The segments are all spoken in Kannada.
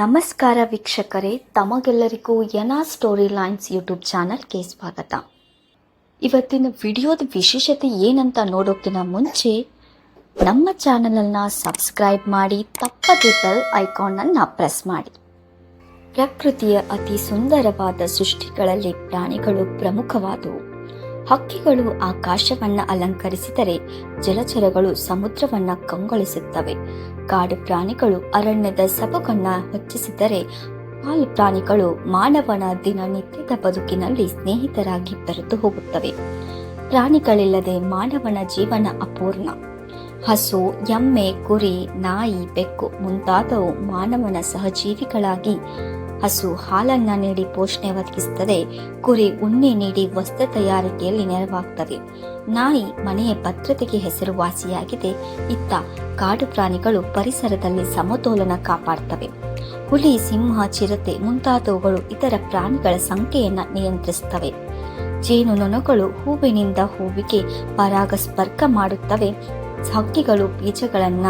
ನಮಸ್ಕಾರ ವೀಕ್ಷಕರೇ, ತಮಗೆಲ್ಲರಿಗೂ ಎನಾ ಸ್ಟೋರಿ ಲೈನ್ಸ್ ಯೂಟ್ಯೂಬ್ ಚಾನಲ್ಗೆ ಸ್ವಾಗತ. ಇವತ್ತಿನ ವಿಡಿಯೋದ ವಿಶೇಷತೆ ಏನಂತ ನೋಡೋಕ್ಕಿಂತ ಮುಂಚೆ, ನಮ್ಮ ಚಾನಲನ್ನು ಸಬ್ಸ್ಕ್ರೈಬ್ ಮಾಡಿ, ತಪ್ಪದೆ ಬೆಲ್ ಐಕಾನನ್ನು ಪ್ರೆಸ್ ಮಾಡಿ. ಪ್ರಕೃತಿಯ ಅತಿ ಸುಂದರವಾದ ಸೃಷ್ಟಿಗಳಲ್ಲಿ ಪ್ರಾಣಿಗಳು ಪ್ರಮುಖವಾದವು. ಹಕ್ಕಿಗಳು ಆಕಾಶವನ್ನ ಅಲಂಕರಿಸಿದರೆ ಜಲಚರಗಳು ಸಮುದ್ರವನ್ನ ಕಂಗೊಳಿಸುತ್ತವೆ. ಕಾಡು ಪ್ರಾಣಿಗಳು ಅರಣ್ಯದ ಸೊಬಗನ್ನ ಹೆಚ್ಚಿಸಿದರೆ ಪಾಲು ಪ್ರಾಣಿಗಳು ಮಾನವನ ದಿನನಿತ್ಯದ ಬದುಕಿನಲ್ಲಿ ಸ್ನೇಹಿತರಾಗಿ ಬೆರೆತು ಹೋಗುತ್ತವೆ. ಪ್ರಾಣಿಗಳಿಲ್ಲದೆ ಮಾನವನ ಜೀವನ ಅಪೂರ್ಣ. ಹಸು, ಎಮ್ಮೆ, ಕುರಿ, ನಾಯಿ, ಬೆಕ್ಕು ಮುಂತಾದವು ಮಾನವನ ಸಹಜೀವಿಗಳಾಗಿ ಹಸು ಹಾಲನ್ನ ನೀಡಿ ಪೋಷಣೆ ಒದಗಿಸುತ್ತದೆ. ಕುರಿ ಉಣ್ಣೆ ನೀಡಿ ವಸ್ತ್ರ ತಯಾರಿಕೆಯಲ್ಲಿ ನೆರವಾಗ್ತದೆ. ನಾಯಿ ಮನೆಯ ಭದ್ರತೆಗೆ ಹೆಸರುವಾಸಿಯಾಗಿದೆ. ಇತ್ತ ಕಾಡು ಪ್ರಾಣಿಗಳು ಪರಿಸರದಲ್ಲಿ ಸಮತೋಲನ ಕಾಪಾಡ್ತವೆ. ಹುಲಿ, ಸಿಂಹ, ಚಿರತೆ ಮುಂತಾದವುಗಳು ಇತರ ಪ್ರಾಣಿಗಳ ಸಂಖ್ಯೆಯನ್ನು ನಿಯಂತ್ರಿಸುತ್ತವೆ. ಜೇನುನೊಣಗಳು ಹೂವಿನಿಂದ ಹೂವಿಗೆ ಪರಾಗಸ್ಪರ್ಕ ಮಾಡುತ್ತವೆ. ಹಕ್ಕಿಗಳು ಬೀಜಗಳನ್ನ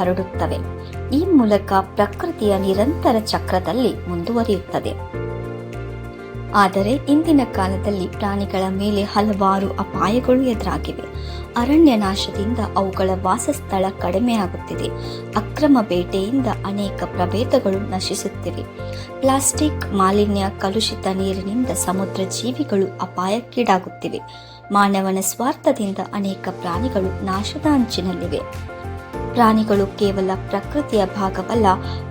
ಹರಡುತ್ತವೆ. ಈ ಮೂಲಕ ಪ್ರಕೃತಿಯ ನಿರಂತರ ಚಕ್ರದಲ್ಲಿ ಮುಂದುವರಿಯುತ್ತದೆ. ಆದರೆ ಇಂದಿನ ಕಾಲದಲ್ಲಿ ಪ್ರಾಣಿಗಳ ಮೇಲೆ ಹಲವಾರು ಅಪಾಯಗಳು ಎದುರಾಗಿವೆ. ಅರಣ್ಯ ನಾಶದಿಂದ ಅವುಗಳ ವಾಸಸ್ಥಳ ಕಡಿಮೆಯಾಗುತ್ತಿದೆ. ಅಕ್ರಮ ಬೇಟೆಯಿಂದ ಅನೇಕ ಪ್ರಭೇದಗಳು ನಶಿಸುತ್ತಿವೆ. ಪ್ಲಾಸ್ಟಿಕ್, ಮಾಲಿನ್ಯ, ಕಲುಷಿತ ನೀರಿನಿಂದ ಸಮುದ್ರ ಜೀವಿಗಳು ಅಪಾಯಕ್ಕೀಡಾಗುತ್ತಿವೆ. ಮಾನವನ ಸ್ವಾರ್ಥದಿಂದ ಅನೇಕ ಪ್ರಾಣಿಗಳು ನಾಶದ ಅಂಚಿನಲ್ಲಿವೆ ಪ್ರಾಣಿಗಳು ಕೇವಲ ಪ್ರಕೃತಿಯ ಭಾಗವಲ್ಲ,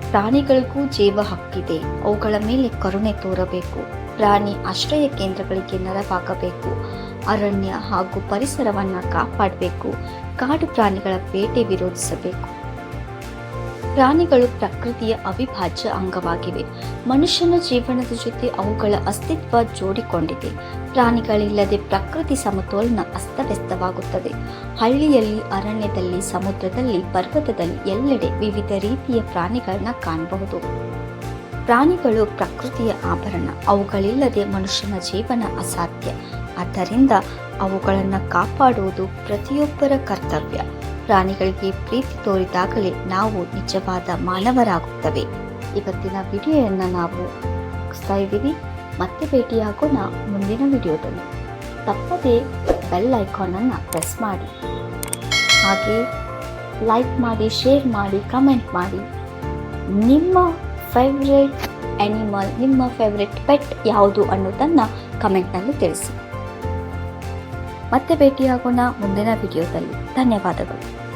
ಪ್ರಾಣಿಗಳಿಗೂ ಜೀವ ಹಕ್ಕಿದೆ. ಅವುಗಳ ಮೇಲೆ ಕರುಣೆ ತೋರಬೇಕು. ಪ್ರಾಣಿ ಆಶ್ರಯ ಕೇಂದ್ರಗಳಿಗೆ ನೆರವಾಗಬೇಕು. ಅರಣ್ಯ ಹಾಗೂ ಪರಿಸರವನ್ನ ಕಾಪಾಡಬೇಕು. ಕಾಡು ಪ್ರಾಣಿಗಳ ಬೇಟೆ ವಿರೋಧಿಸಬೇಕು. ಪ್ರಾಣಿಗಳು ಪ್ರಕೃತಿಯ ಅವಿಭಾಜ್ಯ ಅಂಗವಾಗಿವೆ. ಮನುಷ್ಯನ ಜೀವನದ ಜೊತೆ ಅವುಗಳ ಅಸ್ತಿತ್ವ ಜೋಡಿಕೊಂಡಿದೆ. ಪ್ರಾಣಿಗಳಿಲ್ಲದೆ ಪ್ರಕೃತಿ ಸಮತೋಲನ ಅಸ್ತವ್ಯಸ್ತವಾಗುತ್ತದೆ. ಹಳ್ಳಿಯಲ್ಲಿ, ಅರಣ್ಯದಲ್ಲಿ, ಸಮುದ್ರದಲ್ಲಿ, ಪರ್ವತದಲ್ಲಿ ಎಲ್ಲೆಡೆ ವಿವಿಧ ರೀತಿಯ ಪ್ರಾಣಿಗಳನ್ನ ಕಾಣಬಹುದು. ಪ್ರಾಣಿಗಳು ಪ್ರಕೃತಿಯ ಆಭರಣ, ಅವುಗಳಿಲ್ಲದೆ ಮನುಷ್ಯನ ಜೀವನ ಅಸಾಧ್ಯ. ಆದ್ದರಿಂದ ಅವುಗಳನ್ನು ಕಾಪಾಡುವುದು ಪ್ರತಿಯೊಬ್ಬರ ಕರ್ತವ್ಯ. ಪ್ರಾಣಿಗಳಿಗೆ ಪ್ರೀತಿ ತೋರಿದಾಗಲೇ ನಾವು ನಿಜವಾದ ಮಾನವರಾಗುತ್ತವೆ. ಇವತ್ತಿನ ವಿಡಿಯೋಯನ್ನು ನಾವು ಮುಗಿಸ್ತಾ ಇದ್ದೀವಿ. ಮತ್ತೆ ಭೇಟಿಯಾಗೋಣ ಮುಂದಿನ ವಿಡಿಯೋದಲ್ಲಿ. ತಪ್ಪದೆ ಬೆಲ್ ಐಕಾನನ್ನು ಪ್ರೆಸ್ ಮಾಡಿ. ಹಾಗೆ ಲೈಕ್ ಮಾಡಿ, ಶೇರ್ ಮಾಡಿ, ಕಮೆಂಟ್ ಮಾಡಿ. ನಿಮ್ಮ ಫೇವ್ರೆಟ್ ಆ್ಯನಿಮಲ್ ನಿಮ್ಮ ಫೇವ್ರೆಟ್ ಪೆಟ್ ಯಾವುದು ಅನ್ನೋದನ್ನು ಕಮೆಂಟ್ನಲ್ಲಿ ತಿಳಿಸಿ. ಮತ್ತೆ ಭೇಟಿಯಾಗೋಣ ಮುಂದಿನ ವಿಡಿಯೋದಲ್ಲಿ. ಧನ್ಯವಾದಗಳು.